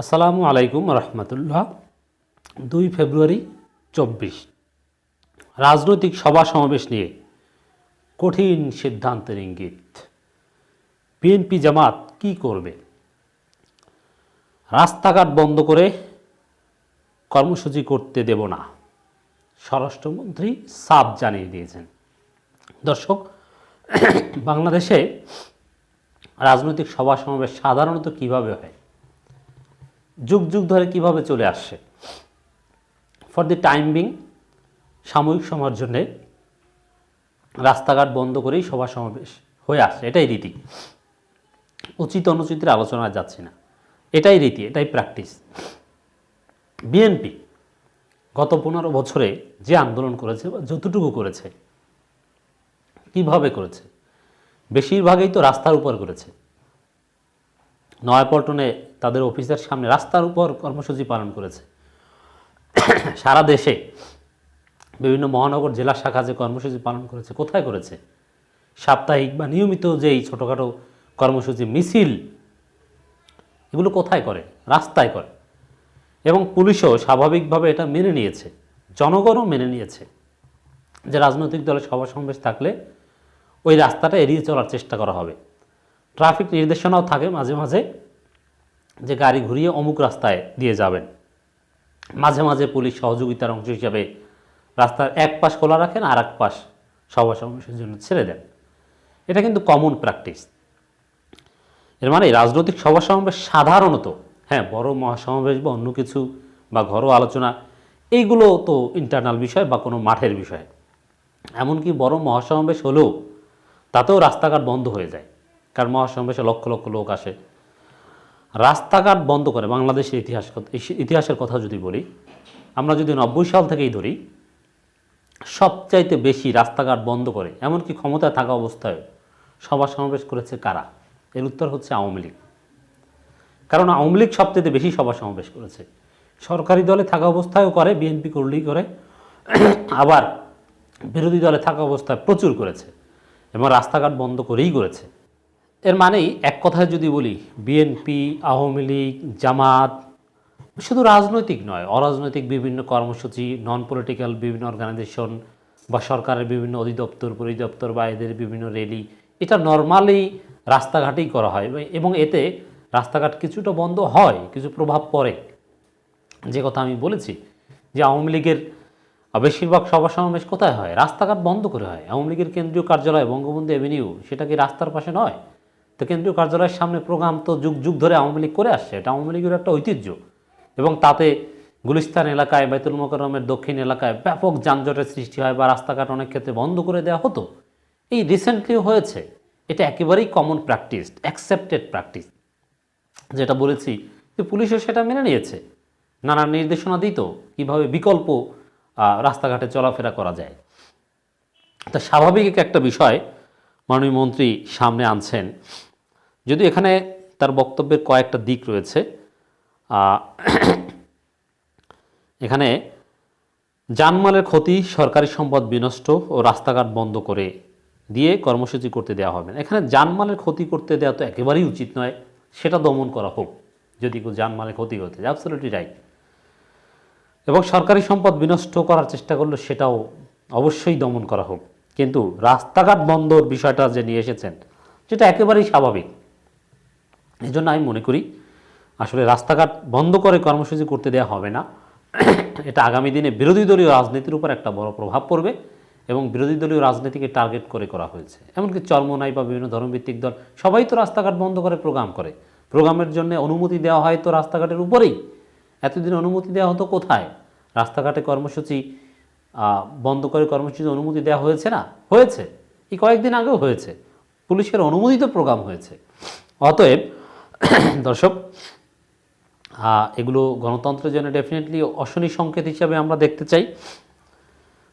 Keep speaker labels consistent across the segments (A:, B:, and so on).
A: আসসালামু আলাইকুম রহমতুল্লাহ। দুই ফেব্রুয়ারি চব্বিশ। রাজনৈতিক সভা সমাবেশ নিয়ে কঠিন সিদ্ধান্তের ইঙ্গিত। বিএনপি জামাত কি করবে? রাস্তাঘাট বন্ধ করে কর্মসূচি করতে দেব না। স্বরাষ্ট্রমন্ত্রী সাফ জানিয়ে দিয়েছেন। দর্শক, বাংলাদেশে রাজনৈতিক সভা সমাবেশ সাধারণত কীভাবে হয়? যুগ যুগ ধরে কীভাবে চলে আসছে? ফর দি টাইম বিং সাময়িক সময়ের জন্যে রাস্তাঘাট বন্ধ করেই সভা সমাবেশ হয়ে আসছে। এটাই রীতি। উচিত অনুচিতের আলোচনা যাচ্ছে না। এটাই রীতি, এটাই প্র্যাকটিস বিএনপি গত পনেরো বছরে যে আন্দোলন করেছে বা যতটুকু করেছে, কীভাবে করেছে? বেশিরভাগই তো রাস্তার উপর করেছে। নয়াপল্টনে তাদের অফিসের সামনে রাস্তার উপর কর্মসূচি পালন করেছে। সারা দেশে বিভিন্ন মহানগর জেলা শাখা যে কর্মসূচি পালন করেছে, কোথায় করেছে? সাপ্তাহিক বা নিয়মিত যেই ছোটোখাটো কর্মসূচি, মিছিল, এগুলো কোথায় করে? রাস্তায় করে। এবং পুলিশও স্বাভাবিকভাবে এটা মেনে নিয়েছে, জনগণও মেনে নিয়েছে যে রাজনৈতিক দলের সভা সমাবেশ থাকলে ওই রাস্তাটা এড়িয়ে চলার চেষ্টা করা হবে। ট্রাফিক নির্দেশনাও থাকে মাঝে মাঝে। যে গাড়ি ঘুরিয়ে অমুক রাস্তায় দিয়ে যাবেন। মাঝে মাঝে পুলিশ সহযোগিতার অংশ হিসাবে রাস্তার এক পাশ খোলা রাখেন আর এক পাশ সভা সমাবেশের জন্য ছেড়ে দেন। এটা কিন্তু কমন প্র্যাকটিস এর মানে রাজনৈতিক সভা সমাবেশ সাধারণত হ্যাঁ বড় মহাসমাবেশ বা অন্য কিছু বা ঘরোয়া আলোচনা, এইগুলো তো ইন্টারনাল বিষয় বা কোনো মাঠের বিষয়। এমনকি বড় মহাসমাবেশ হলেও তাতেও রাস্তাঘাট বন্ধ হয়ে যায়। কারণ মহাসমাবেশে লক্ষ লক্ষ লোক আসে। রাস্তাঘাট বন্ধ করে বাংলাদেশের ইতিহাস ইতিহাসের কথা যদি বলি, আমরা যদি নব্বই সাল থেকেই ধরি, সবচাইতে বেশি রাস্তাঘাট বন্ধ করে এমনকি ক্ষমতায় থাকা অবস্থায় সভা সমাবেশ করেছে কারা? এর উত্তর হচ্ছে আওয়ামী লীগ। কারণ আওয়ামী লীগ সবচেয়ে বেশি সভা সমাবেশ করেছে। সরকারি দলে থাকা অবস্থায়ও করে, বিএনপি করলেই করে, আবার বিরোধী দলে থাকা অবস্থায় প্রচুর করেছে এবং রাস্তাঘাট বন্ধ করেই করেছে। এর মানেই এক কথায় যদি বলি বিএনপি আওয়ামী লীগ, জামাত, শুধু রাজনৈতিক নয়, অরাজনৈতিক বিভিন্ন কর্মসূচি নন পলিটিক্যাল বিভিন্ন অর্গানাইজেশন বা সরকারের বিভিন্ন অধিদপ্তর, পরিদপ্তর বা এদের বিভিন্ন র্যালি এটা নর্মালি রাস্তাঘাটেই করা হয় এবং এতে রাস্তাঘাট কিছুটা বন্ধ হয়, কিছু প্রভাব পড়ে। যে কথা আমি বলেছি যে আওয়ামী লীগের বেশিরভাগ সভা সমাবেশ কোথায় হয়? রাস্তাঘাট বন্ধ করে হয়। আওয়ামী লীগের কেন্দ্রীয় কার্যালয়, বঙ্গবন্ধু এভিনিউ সেটা কি রাস্তার পাশে নয়? তো কেন্দ্রীয় কার্যালয়ের সামনে প্রোগ্রাম তো যুগ যুগ ধরে আওয়ামী লীগ করে আসছে। এটা আওয়ামী লীগের একটা ঐতিহ্য। এবং তাতে গুলিস্তান এলাকায়, বাইতুল মোকাররমের দক্ষিণ এলাকায় ব্যাপক যানজটের সৃষ্টি হয় বা রাস্তাঘাট অনেক ক্ষেত্রে বন্ধ করে দেওয়া হতো। এই রিসেন্টলি হয়েছে। এটা একেবারেই কমন প্র্যাকটিস অ্যাকসেপ্টেড প্র্যাকটিস যেটা বলেছি যে পুলিশও সেটা মেনে নিয়েছে। নানা নির্দেশনা দিত কীভাবে বিকল্প রাস্তাঘাটে চলাফেরা করা যায়। তা স্বাভাবিক একটা বিষয় মাননীয় মন্ত্রী সামনে আনছেন। যদি এখানে তার বক্তব্যের কয়েকটা দিক রয়েছে এখানে জানমালের ক্ষতি, সরকারি সম্পদ বিনষ্ট ও রাস্তাঘাট বন্ধ করে দিয়ে কর্মসূচি করতে দেওয়া হবে না। এখানে জানমালের ক্ষতি করতে দেওয়া তো একেবারেই উচিত নয়, সেটা দমন করা হোক, যদি কেউ জানমালের ক্ষতি যায় অ্যাবসলিউটলি রাইট এবং সরকারি সম্পদ বিনষ্ট করার চেষ্টা করলে সেটাও অবশ্যই দমন করা হোক। কিন্তু রাস্তাঘাট বন্ধর বিষয়টা যে নিয়ে এসেছেন, সেটা একেবারেই স্বাভাবিক। এই জন্য আমি মনে করি আসলে রাস্তাঘাট বন্ধ করে কর্মসূচি করতে দেওয়া হবে না। এটা আগামী দিনে বিরোধী দলীয় রাজনীতির উপর একটা বড় প্রভাব পড়বে এবং বিরোধী দলীয় রাজনীতিকে টার্গেট করে করা হয়েছে। এমনকি চর্মনাই বা বিভিন্ন ধর্মভিত্তিক দল, সবাই তো রাস্তাঘাট বন্ধ করে প্রোগ্রাম করে। প্রোগ্রামের জন্য অনুমতি দেওয়া হয় তো রাস্তাঘাটের উপরেই। এতদিন অনুমতি দেওয়া হতো কোথায়? রাস্তাঘাটে কর্মসূচি বন্ধ করে কর্মসূচি অনুমতি দেওয়া হয়েছে না? হয়েছে। এই কয়েকদিন আগেও হয়েছে। পুলিশের অনুমোদিত প্রোগ্রাম হয়েছে। অতএব দর্শক এগুলো গণতন্ত্রের জন্য ডেফিনেটলি অশনি সংকেত হিসাবে আমরা দেখতে চাই।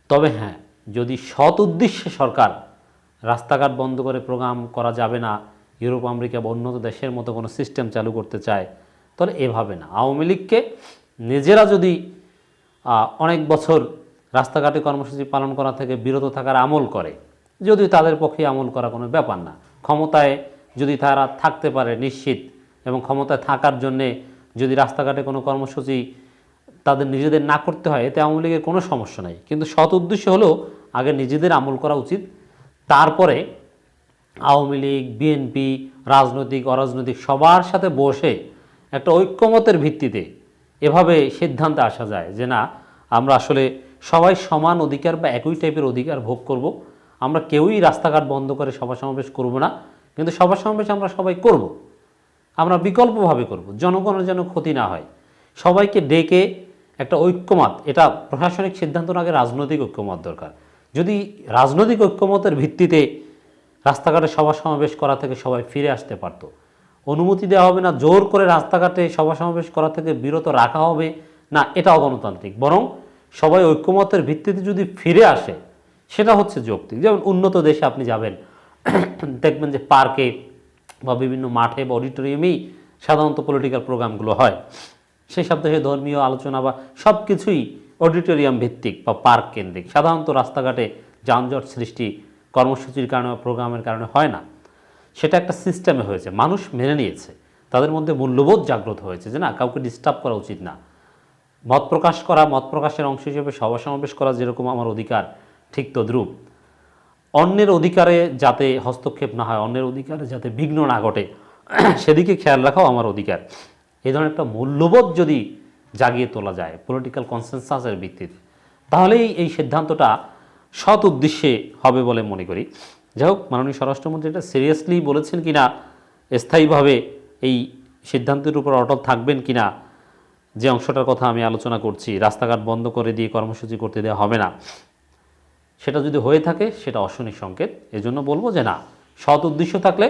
A: তবে হ্যাঁ যদি সৎ উদ্দেশ্যে সরকার রাস্তাঘাট বন্ধ করে প্রোগ্রাম করা যাবে না, ইউরোপ, আমেরিকা বা উন্নত দেশের মতো কোনো সিস্টেম চালু করতে চায়, তাহলে এভাবে না। আওয়ামী লীগকে নিজেরা যদি অনেক বছর রাস্তাঘাটে কর্মসূচি পালন করা থেকে বিরত থাকার আমল করে, যদিও তাদের পক্ষে আমল করা কোনো ব্যাপার না। ক্ষমতায় যদি তারা থাকতে পারে নিশ্চিত এবং ক্ষমতায় থাকার জন্যে যদি রাস্তাঘাটে কোনো কর্মসূচি তাদের নিজেদের না করতে হয়, এতে আওয়ামী লীগের কোনো সমস্যা নাই। কিন্তু সৎ উদ্দেশ্য হলো আগে নিজেদের আমল করা উচিত। তারপরে আওয়ামী লীগ বিএনপি রাজনৈতিক, অরাজনৈতিক সবার সাথে বসে একটা ঐক্যমতের ভিত্তিতে এভাবে সিদ্ধান্তে আসা যায় যে না, আমরা আসলে সবাই সমান অধিকার বা একই টাইপের অধিকার ভোগ করব। আমরা কেউই রাস্তাঘাট বন্ধ করে সভা সমাবেশ করব না। কিন্তু সভা সমাবেশ আমরা সবাই করব। আমরা বিকল্পভাবে করব, জনগণের যেন ক্ষতি না হয়। সবাইকে ডেকে একটা ঐক্যমত, এটা প্রশাসনিক সিদ্ধান্ত আগে রাজনৈতিক ঐক্যমত দরকার। যদি রাজনৈতিক ঐক্যমতের ভিত্তিতে রাস্তাঘাটে সভা সমাবেশ করা থেকে সবাই ফিরে আসতে পারত, অনুমতি দেওয়া হবে না, জোর করে রাস্তাঘাটে সভা সমাবেশ করা থেকে বিরত রাখা হবে, না, এটা অগণতান্ত্রিক। বরং সবাই ঐক্যমতের ভিত্তিতে যদি ফিরে আসে, সেটা হচ্ছে যৌক্তিক। যেমন উন্নত দেশে আপনি যাবেন, দেখবেন যে পার্কে বা বিভিন্ন মাঠে বা অডিটোরিয়ামেই সাধারণত পলিটিক্যাল প্রোগ্রামগুলো হয়। সেই দেশে ধর্মীয় আলোচনা বা সব কিছুই অডিটোরিয়াম ভিত্তিক বা পার্ক কেন্দ্রিক। সাধারণত রাস্তাঘাটে যানজট সৃষ্টি কর্মসূচির কারণে বা প্রোগ্রামের কারণে হয় না। সেটা একটা সিস্টেমে হয়েছে। মানুষ মেনে নিয়েছে। তাদের মধ্যে মূল্যবোধ জাগ্রত হয়েছে যে না, কাউকে ডিস্টার্ব করা উচিত না। মত প্রকাশ করা, মত প্রকাশের অংশ হিসেবে সভা সমাবেশ করা যেরকম আমার অধিকার, ঠিক তদ্রূপ। অন্যের অধিকারে যাতে হস্তক্ষেপ না হয়, অন্যের অধিকারে যাতে বিঘ্ন না ঘটে, সেদিকে খেয়াল রাখাও আমার অধিকার। এই ধরনের একটা মূল্যবোধ যদি জাগিয়ে তোলা যায় পলিটিক্যাল কনসেনসাসের ভিত্তিতে, তাহলেই এই সিদ্ধান্তটা সৎ উদ্দেশ্যে হবে বলে মনে করি। যাই হোক, মাননীয় স্বরাষ্ট্রমন্ত্রী এটা সিরিয়াসলি বলেছেন কিনা, স্থায়ীভাবে এই সিদ্ধান্তের উপর অটল থাকবেন কিনা, যে অংশটার কথা আমি আলোচনা করছি, রাস্তাঘাট বন্ধ করে দিয়ে কর্মসূচি করতে দেওয়া হবে না। সেটা যদি হয়ে থাকে, সেটা অশনি সংকেত। এজন্য বলব যে না, সৎ উদ্দেশ্য থাকলে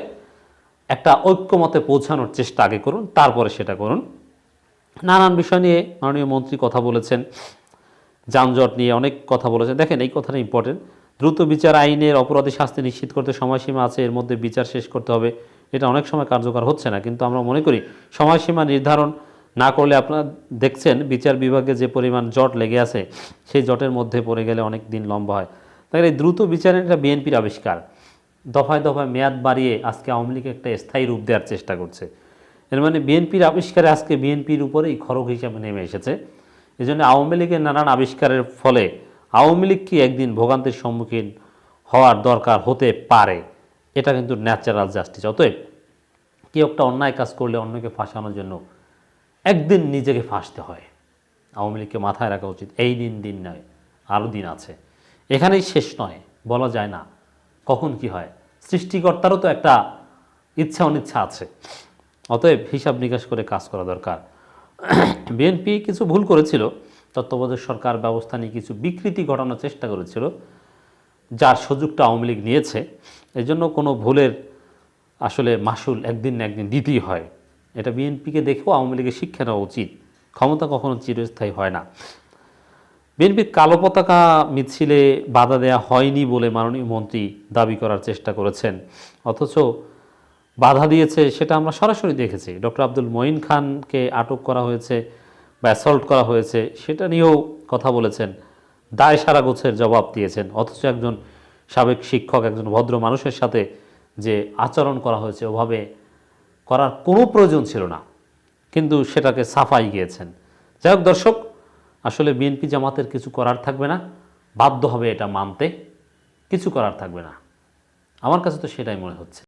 A: একটা ঐক্যমতে পৌঁছানোর চেষ্টা আগে করুন, তারপরে সেটা করুন। নানান বিষয় নিয়ে মাননীয় মন্ত্রী কথা বলেছেন, যানজট নিয়ে অনেক কথা বলেছেন। দেখেন, এই কথাটা ইম্পর্টেন্ট দ্রুত বিচার আইনের অপরাধী শাস্তি নিশ্চিত করতে সময়সীমা আছে, এর মধ্যে বিচার শেষ করতে হবে। এটা অনেক সময় কার্যকর হচ্ছে না, কিন্তু আমরা মনে করি সময়সীমা নির্ধারণ না করলে আপনারা দেখছেন বিচার বিভাগে যে পরিমাণ জট লেগে আছে, সেই জটের মধ্যে পড়ে গেলে অনেক দিন লম্বা হয়। তাই এই দ্রুত বিচারের এটা বিএনপির আবিষ্কার। দফায় দফায় মেয়াদ বাড়িয়ে আজকে আওয়ামী লীগ একটা স্থায়ী রূপ দেওয়ার চেষ্টা করছে। এর মানে বিএনপির আবিষ্কারে আজকে বিএনপির উপরেই খরক হিসাবে নেমে এসেছে। এই জন্য আওয়ামী লীগের নানান আবিষ্কারের ফলে আওয়ামী লীগ কি একদিন ভোগান্তির সম্মুখীন হওয়ার দরকার হতে পারে? এটা কিন্তু ন্যাচারাল জাস্টিস অতএব কেউ একটা অন্যায় কাজ করলে অন্যকে ফাঁসানোর জন্য একদিন নিজেকে ফাঁসতে হয়। আওয়ামী লীগকে মাথায় রাখা উচিত। এই দিন দিন নয় আরও দিন আছে। এখানেই শেষ নয়, বলা যায় না কখন কি হয়। সৃষ্টিকর্তারও তো একটা ইচ্ছা অনিচ্ছা আছে। অতএব হিসাব নিকাশ করে কাজ করা দরকার। বিএনপি কিছু ভুল করেছিল, তত্ত্বাবধায়ক সরকার ব্যবস্থা নিয়ে কিছু বিকৃতি ঘটানোর চেষ্টা করেছিল, যার সুযোগটা আওয়ামী লীগ নিয়েছে। এজন্য কোনো ভুলের আসলে মাসুল একদিন না একদিন দিতেই হয়। এটা বিএনপিকে দেখেও আওয়ামী লীগের শিক্ষা নেওয়া উচিত। ক্ষমতা কখনো চিরস্থায়ী হয় না। বিএনপির কালো পতাকা মিছিলে বাধা দেয়া হয়নি বলে মাননীয় মন্ত্রী দাবি করার চেষ্টা করেছেন। অথচ বাধা দিয়েছে সেটা আমরা সরাসরি দেখেছি। ডক্টর আব্দুল মঈন খানকে আটক করা হয়েছে বা অ্যাসল্ট করা হয়েছে, সেটা নিয়েও কথা বলেছেন। দায় সারা গোছের জবাব দিয়েছেন। অথচ একজন সাবেক শিক্ষক, একজন ভদ্র মানুষের সাথে যে আচরণ করা হয়েছে, ওভাবে করার কোনো প্রয়োজন ছিল না। কিন্তু সেটাকে সাফাই গিয়েছেন। যাই হোক দর্শক, আসলে বিএনপি জামাতের কিছু করার থাকবে না। বাধ্য হবে এটা মানতে। কিছু করার থাকবে না। আমার কাছে তো সেটাই মনে হচ্ছে।